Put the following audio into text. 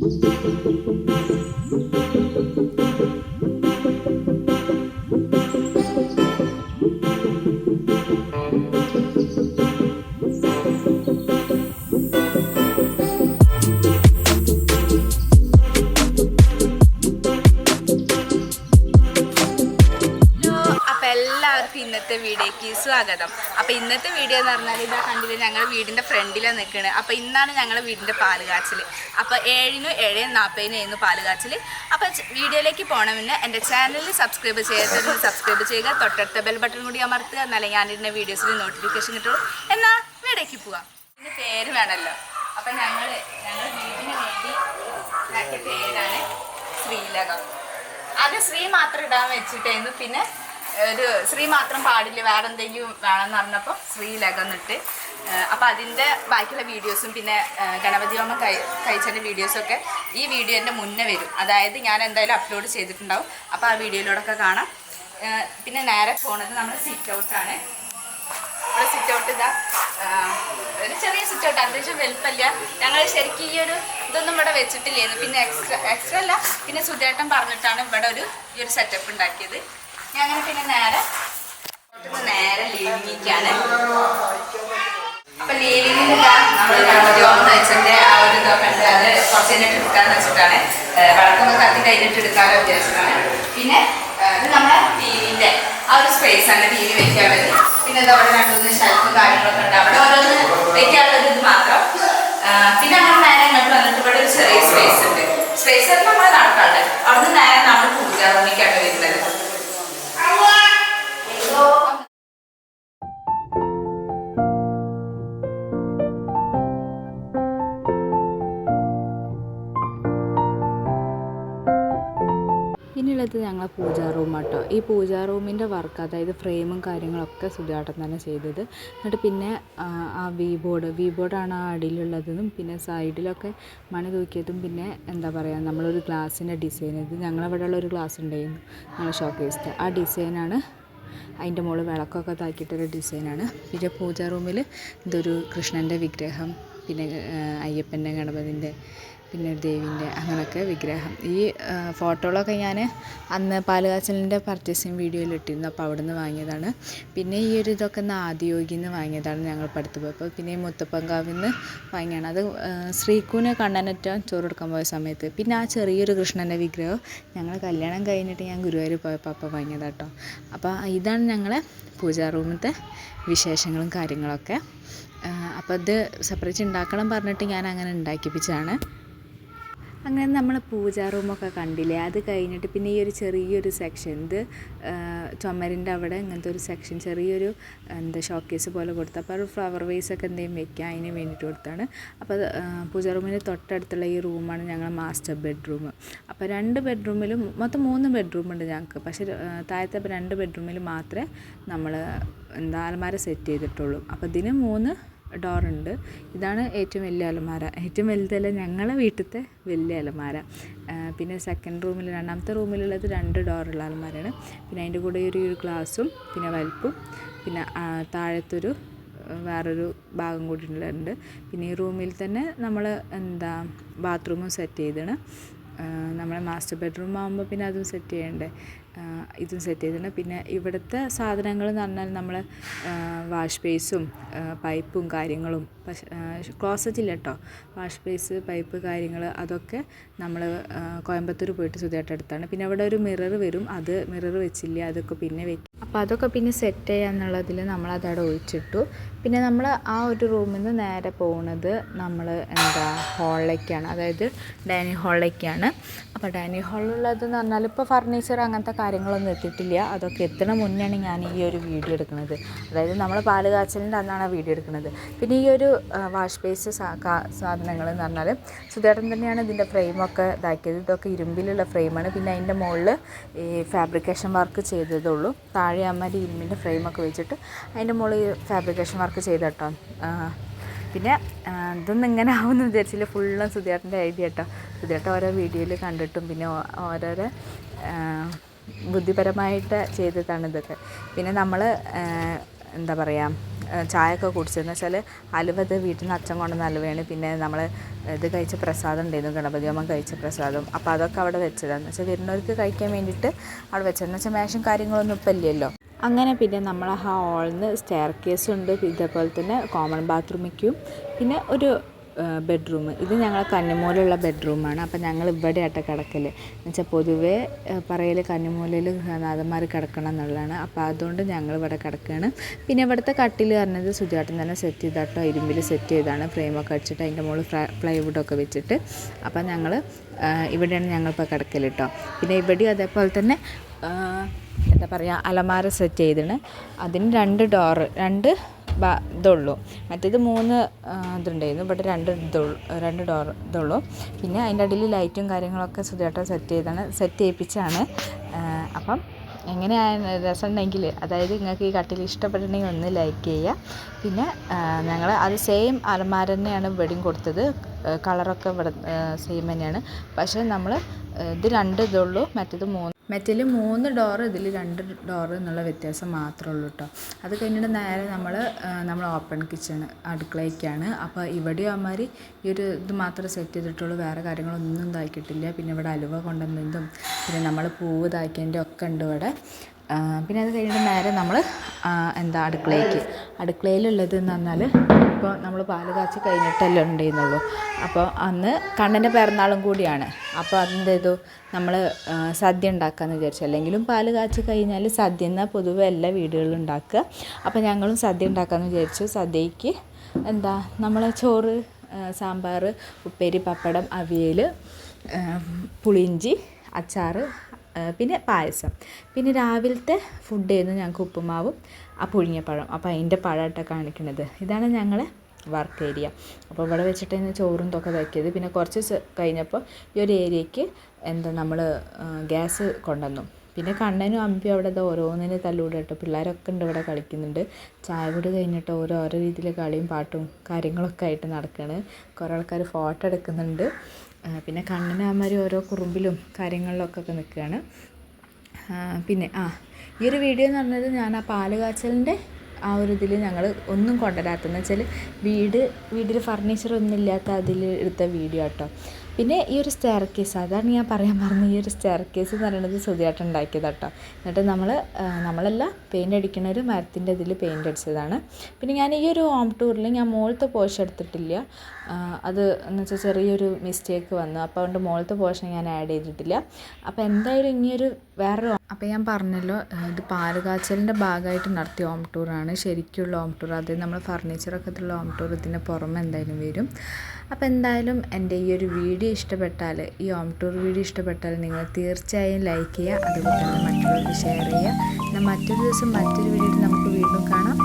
Música സ്വാഗതം അപ്പൊ ഇന്നത്തെ വീഡിയോ എന്ന് പറഞ്ഞാൽ ഇതാ കണ്ടില്ല ഞങ്ങൾ വീടിന്റെ ഫ്രണ്ടിലാണ് നിൽക്കുന്നത് അപ്പൊ ഇന്നാണ് ഞങ്ങളുടെ വീടിന്റെ പാൽ കാച്ചിൽ അപ്പൊ ഏഴിനും ഏഴ് നാൽപ്പതിനായിരുന്നു പാൽ കാച്ചിൽ അപ്പൊ ച- വീഡിയോയിലേക്ക് പോകണമെന്ന് എന്റെ ചാനലിൽ സബ്സ്ക്രൈബ് ചെയ്യാത്തവർ സബ്സ്ക്രൈബ് ചെയ്യുക. തൊട്ടടുത്ത ബെൽ ബട്ടൺ കൂടി അമർത്തുക. എന്നാലേ ഞാനിടുന്ന വീഡിയോസിൽ നോട്ടിഫിക്കേഷൻ കിട്ടുള്ളൂ. എന്നാ വീടേക്ക് പോവാം. ഇതിന്റെ പേര് വേണമല്ലോ അപ്പൊ ഞങ്ങൾ ഞങ്ങളുടെ വീടിന് വേണ്ടി പേരാണ് ശ്രീലകം. അത് ശ്രീ മാത്രം ഇടാൻ വെച്ചിട്ടായിരുന്നു പിന്നെ ഒരു ശ്രീ മാത്രം പാടില്ല? വേറെ എന്തെങ്കിലും വേണമെന്ന് പറഞ്ഞപ്പോൾ ശ്രീ ലകന്നിട്ട് അപ്പം അതിന്റെ ബാക്കിയുള്ള വീഡിയോസും പിന്നെ ഗണപതി ഹോമം കഴി കഴിച്ചതിന്റെ വീഡിയോസൊക്കെ ഈ വീഡിയോന്റെ മുന്നേ വരും. അതായത് ഞാൻ എന്തായാലും അപ്ലോഡ് ചെയ്തിട്ടുണ്ടാവും. അപ്പോൾ ആ വീഡിയോയിലൂടെയൊക്കെ കാണാം. പിന്നെ നേരെ പോണത് നമ്മൾ സിറ്റ് ഔട്ടാണ് നമ്മൾ സിറ്റ് ഔട്ട് ഇതാ. ഒരു ചെറിയ സിറ്റ് ഔട്ട് അന്തരീക്ഷം വലുപ്പമില്ല ഞങ്ങൾ ശരിക്കും ഈ ഒരു ഇതൊന്നും ഇവിടെ വെച്ചിട്ടില്ലായിരുന്നു പിന്നെ എക്സ്ട്രാ എക്സ്ട്രാ അല്ല. പിന്നെ സുധേട്ടൻ പറഞ്ഞിട്ടാണ് ഇവിടെ ഒരു ഈ ഒരു സെറ്റപ്പ് ഉണ്ടാക്കിയത്. അങ്ങനെ പിന്നെ നേരെ നേരെ ലീവിങ്ങിക്കാണ് അപ്പൊ ലീവിങ്ങിന് നമ്മൾ ഗണപതിയോളം വെച്ചിട്ട് ആ ഒരു ഇതൊക്കെ ഉണ്ട് അത് കുറച്ച് കഴിഞ്ഞിട്ട് എടുക്കാന്ന് വെച്ചിട്ടാണ്. വടക്കൊന്ന് കത്തി കഴിഞ്ഞിട്ട് എടുക്കാനോ വിചാരിച്ചിട്ടാണ്. പിന്നെ ഇത് നമ്മളെ ടിവിന്റെ ആ ഒരു സ്പേസ് ആണ് ടി വി വെക്കാനുള്ളത്. പിന്നെ അതവിടെ അവിടെ രണ്ട് മൂന്ന് ഷെൽഫും കാര്യങ്ങളൊക്കെ ഉണ്ട്. അവിടെ ഓരോന്ന് വെക്കാനുള്ള ഇത് മാത്രം. പിന്നെ നമ്മൾ നേരെ ഇങ്ങോട്ട് വന്നിട്ട് ഇവിടെ ഒരു ചെറിയ സ്പേസ് ഉണ്ട്. സ്പേസ് നമ്മൾ പൂജാ റൂം കേട്ടോ ഈ പൂജാ റൂമിന്റെ വർക്ക് അതായത് ഫ്രെയിമും കാര്യങ്ങളൊക്കെ സുധാട്ടൻ തന്നെ ചെയ്തത്. എന്നിട്ട് പിന്നെ ആ, വി ബോർഡ് വി ബോർഡാണ് ആ അടിയിലുള്ളതും പിന്നെ സൈഡിലൊക്കെ മണി തൂക്കിയതും പിന്നെ എന്താ പറയുക നമ്മളൊരു ഗ്ലാസിന്റെ ഡിസൈൻ ഇത് ഞങ്ങളവിടെയുള്ള ഒരു ഗ്ലാസ് ഉണ്ടായിരുന്നു ഞങ്ങൾ ഷോക്കേസിന്റെ ആ ഡിസൈനാണ് അതിന്റെ മുകളിൽ വിളക്കൊക്കെ താക്കിയിട്ടൊരു ഡിസൈനാണ് പിന്നെ പൂജാ റൂമിൽ ഇതൊരു കൃഷ്ണന്റെ വിഗ്രഹം പിന്നെ അയ്യപ്പന്റെ ഗണപതിന്റെ പിന്നെ ദേവീന്റെ അങ്ങനെയൊക്കെ വിഗ്രഹം. ഈ ഫോട്ടോകളൊക്കെ ഞാൻ അന്ന് പാലുകാച്ചലിന്റെ പർച്ചേസിങ് വീഡിയോയിൽ ഇട്ടിരുന്നു. അപ്പോൾ അവിടെ നിന്ന് വാങ്ങിയതാണ്. പിന്നെ ഈ ഒരു ഇതൊക്കെ ആദിയോഗിയിൽ നിന്ന് വാങ്ങിയതാണ് ഞങ്ങൾ പഠിത്തു പോയപ്പോൾ. പിന്നെ ഈ മുത്തപ്പങ്കാവിൽ നിന്ന് വാങ്ങിയാണ്. അത് ശ്രീക്കുവിനെ കണ്ണനറ്റാൻ ചോറ് കൊടുക്കാൻ പോയ സമയത്ത്. പിന്നെ ആ ചെറിയൊരു കൃഷ്ണന്റെ വിഗ്രഹം ഞങ്ങൾ കല്യാണം കഴിഞ്ഞിട്ട് ഞാൻ ഗുരുവായൂർ പോയപ്പോൾ അപ്പോൾ വാങ്ങിയതാട്ടോ അപ്പോൾ ഇതാണ് ഞങ്ങളെ പൂജാ റൂമിലത്തെ വിശേഷങ്ങളും കാര്യങ്ങളൊക്കെ. അപ്പോൾ ഇത് സെപ്പറേറ്റ് ഉണ്ടാക്കണം പറഞ്ഞിട്ട് ഞാൻ അങ്ങനെ ഉണ്ടാക്കിപ്പിച്ചതാണ് അങ്ങനെ നമ്മൾ പൂജാ റൂമൊക്കെ കണ്ടില്ലേ? അത് കഴിഞ്ഞിട്ട് പിന്നെ ഈ ഒരു ചെറിയൊരു സെക്ഷൻ ഇത് ചുമരിന്റെ അവിടെ ഇങ്ങനത്തെ ഒരു സെക്ഷൻ ചെറിയൊരു എന്താ ഷോക്കേസ് പോലെ കൊടുത്തു. അപ്പോൾ ഒരു ഫ്ലവർ വേസ് ഒക്കെ എന്തെങ്കിലും വെക്കാം അതിന് വേണ്ടിയിട്ട് കൊടുത്താണ്. അപ്പോൾ പൂജാ റൂമിന് തൊട്ടടുത്തുള്ള ഈ റൂമാണ് ഞങ്ങൾ മാസ്റ്റർ ബെഡ്റൂം അപ്പോൾ രണ്ട് ബെഡ്റൂമിലും മൊത്തം മൂന്ന് ബെഡ്റൂം ഉണ്ട് ഞങ്ങൾക്ക്. പക്ഷേ താഴത്തെ രണ്ട് ബെഡ്റൂമിൽ മാത്രമേ നമ്മൾ എന്താ അലമാര സെറ്റ് ചെയ്തിട്ടുള്ളൂ. അപ്പോൾ ഇതിന് മൂന്ന് ഡോറുണ്ട്. ഇതാണ് ഏറ്റവും വലിയ അലമാര. ഏറ്റവും വലുതല്ല ഞങ്ങളെ വീട്ടിലത്തെ വലിയ അലമാര. പിന്നെ സെക്കൻഡ് റൂമിൽ രണ്ടാമത്തെ റൂമിലുള്ളത് രണ്ട് ഡോറുള്ള അലമാരയാണ്. പിന്നെ അതിന്റെ കൂടെ ഒരു ഗ്ലാസും പിന്നെ വലുപ്പും പിന്നെ താഴത്തൊരു വേറൊരു ഭാഗം കൂടി ഉണ്ട് പിന്നെ ഈ റൂമിൽ തന്നെ നമ്മൾ എന്താ ബാത്റൂമും സെറ്റ് ചെയ്താണ് നമ്മളെ മാസ്റ്റർ ബെഡ്റൂം ആകുമ്പോൾ പിന്നെ അതും സെറ്റ് ചെയ്യണ്ടേ? ഇതും സെറ്റ് ചെയ്തിട്ടുണ്ട്. പിന്നെ ഇവിടുത്തെ സാധനങ്ങൾ എന്ന് പറഞ്ഞാൽ നമ്മൾ വാഷ് ബേസും പൈപ്പും കാര്യങ്ങളും പക്ഷേ ക്ലോസറ്റ് ഇല്ല കേട്ടോ വാഷ് ബേസ് പൈപ്പ് കാര്യങ്ങൾ അതൊക്കെ നമ്മൾ കോയമ്പത്തൂർ പോയിട്ട് സുതിയായിട്ട് അടുത്താണ് പിന്നെ അവിടെ ഒരു മിറർ വരും. അത് മിറർ വെച്ചില്ല അതൊക്കെ പിന്നെ വെക്കും അപ്പോൾ അതൊക്കെ പിന്നെ സെറ്റ് ചെയ്യാന്നുള്ളതിൽ നമ്മൾ അതവിടെ ഒഴിച്ചിട്ടു. പിന്നെ നമ്മൾ ആ ഒരു റൂമിൽ നിന്ന് നേരെ പോകുന്നത് നമ്മൾ എന്താ ഹാളിലേക്കാണ് അതായത് ഡൈനിങ് ഹാളിലേക്കാണ് അപ്പോൾ ഡൈനിങ് ഹാളിലുള്ളതെന്ന് പറഞ്ഞാൽ ഇപ്പോൾ ഫർണിച്ചർ അങ്ങനത്തെ കാര്യങ്ങളൊന്നും എത്തിയിട്ടില്ല. അതൊക്കെ എത്തണ മുന്നെയാണ് ഞാൻ ഈ ഒരു വീഡിയോ എടുക്കുന്നത്. അതായത് നമ്മൾ പാൽ കാച്ചലിന്റെ അന്നാണ് ആ വീഡിയോ എടുക്കുന്നത്. പിന്നെ ഈ ഒരു വാഷ് ബേസ് സാധനങ്ങൾ എന്ന് പറഞ്ഞാൽ സുധേട്ടൻ തന്നെയാണ് ഇതിന്റെ ഫ്രെയിമൊക്കെ ഇതാക്കിയത്. ഇതൊക്കെ ഇരുമ്പിലുള്ള ഫ്രെയിമാണ് പിന്നെ അതിന്റെ മുകളിൽ ഈ ഫാബ്രിക്കേഷൻ വർക്ക് ചെയ്തതുള്ളൂ. താഴെ അമ്മ ഇരുമ്പിന്റെ ഫ്രെയിമൊക്കെ വെച്ചിട്ട് അതിന്റെ മുകളിൽ ഫാബ്രിക്കേഷൻ വർക്ക് ചെയ്ത കേട്ടോ പിന്നെ ഇതൊന്നും ഇങ്ങനെ ആവുമെന്ന് വിചാരിച്ചില്ല. ഫുള്ളും സുധേട്ടന്റെ ഐഡിയ കേട്ടോ സുധിയേട്ടൻ ഓരോ വീഡിയോയിൽ കണ്ടിട്ടും പിന്നെ ഓരോരോ ബുദ്ധിപരമായിട്ട് ചെയ്തതാണ് ഇതൊക്കെ. പിന്നെ നമ്മൾ എന്താ പറയുക ചായ ഒക്കെ കുടിച്ചതെന്ന് വെച്ചാൽ അലുവ ഇത് വീട്ടിൽ നിന്ന് അച്ഛൻ കൊണ്ടുവന്ന അലുവയാണ്. പിന്നെ നമ്മൾ ഇത് കഴിച്ച പ്രസാദം ഉണ്ടായിരുന്നു ഗണപതി അമ്മ കഴിച്ച പ്രസാദം. അപ്പോൾ അതൊക്കെ അവിടെ വെച്ചതാണ്. വെച്ചാൽ വരുന്നവർക്ക് കഴിക്കാൻ വേണ്ടിയിട്ട് അവിടെ വെച്ചതെന്ന് വെച്ചാൽ മേശം കാര്യങ്ങളൊന്നും ഇപ്പം ഇല്ലല്ലോ. അങ്ങനെ പിന്നെ നമ്മൾ ആ ഹാളിൽ നിന്ന് സ്റ്റെയർ കേസ് ഉണ്ട്. ഇതേപോലെ തന്നെ കോമൺ ബാത്റൂമിലേക്കും പിന്നെ ഒരു ബെഡ്റൂം ഇത് ഞങ്ങൾ കന്നിമൂലുള്ള ബെഡ്റൂമാണ് അപ്പം ഞങ്ങൾ ഇവിടെ ആട്ട കിടക്കൽ എന്നുവെച്ചാൽ പൊതുവേ പറയൽ കന്നിമൂലയിൽ നാഥന്മാർ കിടക്കണം എന്നുള്ളതാണ്. അപ്പോൾ അതുകൊണ്ട് ഞങ്ങൾ ഇവിടെ കിടക്കുകയാണ് പിന്നെ ഇവിടുത്തെ കട്ടിൽ പറഞ്ഞത് സുജാട്ടൻ തന്നെ സെറ്റ് ചെയ്താട്ടോ. ഇരുമ്പിൽ സെറ്റ് ചെയ്താണ്. ഫ്രെയിമൊക്കെ അടിച്ചിട്ട് അതിന്റെ മുകളിൽ പ്ലൈവുഡൊക്കെ വെച്ചിട്ട്. അപ്പം ഞങ്ങൾ ഇവിടെയാണ് ഞങ്ങളിപ്പോൾ കിടക്കൽ കേട്ടോ പിന്നെ ഇവിടെയും അതേപോലെ തന്നെ എന്താ പറയുക അലമാര സെറ്റ് ചെയ്തിട്ടുണ്ട് അതിന് രണ്ട് ഡോറ് രണ്ട് ഇതുള്ളൂ. മറ്റേത് മൂന്ന് ഇതുണ്ടായിരുന്നു. ഇവിടെ രണ്ട് ഇതുള്ളൂ രണ്ട് ഡോർ ഇതുള്ളൂ. പിന്നെ അതിന്റെ അടിയിൽ ലൈറ്റും കാര്യങ്ങളൊക്കെ സുധിയേട്ടൻ സെറ്റ് ചെയ്താണ് സെറ്റ് ചെയ്യിപ്പിച്ചാണ്. അപ്പം രസം രസമുണ്ടെങ്കിൽ അതായത് നിങ്ങൾക്ക് ഈ കട്ടിൽ ഇഷ്ടപ്പെട്ടിട്ടുണ്ടെങ്കിൽ ഒന്ന് ലൈക്ക് ചെയ്യുക. പിന്നെ ഞങ്ങൾ അത് സെയിം അലമാര തന്നെയാണ് വെഡിങ് കൊടുത്തത്. കളറൊക്കെ ഇവിടെ സെയിം തന്നെയാണ്. പക്ഷേ നമ്മൾ ഇത് രണ്ട് ഇതുള്ളൂ മറ്റേത് മൂന്ന് മറ്റേൽ മൂന്ന് ഡോർ ഇതിൽ രണ്ട് ഡോർ എന്നുള്ള വ്യത്യാസം മാത്രമേ ഉള്ളൂ കേട്ടോ അത് കഴിഞ്ഞിട്ട് നേരെ നമ്മൾ നമ്മൾ ഓപ്പൺ കിച്ചൺ അടുക്കളയ്ക്കാണ് അപ്പോൾ ഇവിടെ അമ്മമാർ ഈ ഒരു ഇത് മാത്രമേ സെറ്റ് ചെയ്തിട്ടുള്ളൂ. വേറെ കാര്യങ്ങളൊന്നും ഇതാക്കിയിട്ടില്ല. പിന്നെ ഇവിടെ അലുവ കൊണ്ടുവന്നതും പിന്നെ നമ്മൾ പൂവ് ഇതാക്കിയതിന്റെ ഒക്കെ ഉണ്ട് ഇവിടെ. പിന്നെ അത് കഴിഞ്ഞിട്ട് നേരെ നമ്മൾ എന്താ അടുക്കളയ്ക്ക് അടുക്കളയിലുള്ളത് എന്ന് പറഞ്ഞാൽ ഇപ്പോൾ നമ്മൾ പാൽ കാച്ചി കഴിഞ്ഞിട്ടല്ലേ ഉണ്ടായിരുന്നുള്ളൂ. അപ്പോൾ അന്ന് കണ്ണന്റെ പിറന്നാളും കൂടിയാണ്. അപ്പോൾ അതെന്ത് ചെയ്തു? നമ്മൾ സദ്യ ഉണ്ടാക്കാമെന്ന് വിചാരിച്ചു. അല്ലെങ്കിലും പാൽ കാച്ചി കഴിഞ്ഞാൽ സദ്യ എന്നാൽ പൊതുവെ എല്ലാ വീടുകളിലും ഉണ്ടാക്കുക. അപ്പോൾ ഞങ്ങളും സദ്യ ഉണ്ടാക്കാമെന്ന് വിചാരിച്ചു. സദ്യയ്ക്ക് എന്താ? നമ്മൾ ചോറ് സാമ്പാർ ഉപ്പേരി പപ്പടം അവിയൽ പുളിഞ്ചി ആ, പിന്നെ പായസം. പിന്നെ രാവിലത്തെ ഫുഡ് ആയിരുന്നു ഞങ്ങൾക്ക് ഉപ്പുമാവും ആ പുഴുങ്ങിയ പഴം അപ്പോൾ അതിന്റെ പഴമായിട്ടാണ് കാണിക്കുന്നത് ഇതാണ് ഞങ്ങളെ വർക്ക് ഏരിയ അപ്പോൾ ഇവിടെ വെച്ചിട്ടായിരുന്നു ചോറും തൊക്കെ വയ്ക്കിയത് പിന്നെ കുറച്ച് കഴിഞ്ഞപ്പോൾ ഈ ഒരു ഏരിയയ്ക്ക് എന്താ നമ്മൾ ഗ്യാസ് കൊണ്ടുവന്നു. പിന്നെ കണ്ണനും അമ്പിയും അവിടെ ഇത് ഓരോന്നിന് തല്ലൂടെ കേട്ടോ പിള്ളേരൊക്കെ ഉണ്ട് ഇവിടെ കളിക്കുന്നുണ്ട്. ചായ കൂടി കഴിഞ്ഞിട്ട് ഓരോ ഓരോ രീതിയിൽ കളിയും പാട്ടും കാര്യങ്ങളൊക്കെ ആയിട്ട് നടക്കുകയാണ് കുറേ ആൾക്കാർ ഫോട്ടോ എടുക്കുന്നുണ്ട്. പിന്നെ കണ്ണനും അമ്മമാർ ഓരോ കുറുമ്പിലും കാര്യങ്ങളിലൊക്കെ ഒക്കെ നിൽക്കുകയാണ്. പിന്നെ ആ ഈ ഒരു വീഡിയോ എന്ന് പറഞ്ഞത് ഞാൻ ആ പാൽ കാച്ചലിന്റെ ആ ഒരു ഇതിൽ ഞങ്ങൾ ഒന്നും കൊണ്ടുവരാത്തതെന്ന് വെച്ചാൽ വീട് വീട്ടിൽ ഫർണിച്ചർ ഒന്നും ഇല്ലാത്ത അതിൽ എടുത്ത വീഡിയോ കേട്ടോ പിന്നെ ഈ ഒരു സ്റ്റെയർ കേസ് അതാണ് ഞാൻ പറയാൻ പറഞ്ഞത് ഈ ഒരു സ്റ്റെയർ കേസ് എന്ന് പറയുന്നത് സുധിയാട്ടം ഉണ്ടാക്കിയത് കേട്ടോ എന്നിട്ട് നമ്മൾ നമ്മളല്ല പെയിന്റ് അടിക്കുന്ന ഒരു മരത്തിന്റെ ഇതിൽ പെയിന്റ് അടിച്ചതാണ്. പിന്നെ ഞാൻ ഈ ഒരു ഹോം ടൂറിൽ ഞാൻ മുകളിലത്തെ പോർഷൻ എടുത്തിട്ടില്ല. അത് എന്ന് വെച്ചാൽ ചെറിയൊരു മിസ്റ്റേക്ക് വന്നു. അപ്പോൾ അതുകൊണ്ട് മുകളിലത്തെ പോർഷൻ ഞാൻ ആഡ് ചെയ്തിട്ടില്ല. അപ്പോൾ എന്തായാലും ഇനിയൊരു വേറൊരു അപ്പോൾ ഞാൻ പറഞ്ഞല്ലോ ഇത് പാലുകാച്ചലിന്റെ ഭാഗമായിട്ട് നടത്തിയ ഹോം ടൂറാണ് ശരിക്കുള്ള ഹോം ടൂർ അത് നമ്മൾ ഫർണിച്ചറൊക്കെ ഉള്ള ഹോം ടൂർ ഇതിന്റെ പുറമെ എന്തായാലും വരും. അപ്പോൾ എന്തായാലും എന്റെ ഈ ഒരു വീഡിയോ ഇഷ്ടപ്പെട്ടാൽ ഈ ഹോം ടൂർ വീഡിയോ ഇഷ്ടപ്പെട്ടാൽ നിങ്ങൾ തീർച്ചയായും ലൈക്ക് ചെയ്യുക അതുപോലെ തന്നെ മറ്റുള്ളവർക്ക് ഷെയർ ചെയ്യുക. മറ്റൊരു ദിവസം മറ്റൊരു വീഡിയോയിൽ നമുക്ക് വീണ്ടും കാണാം.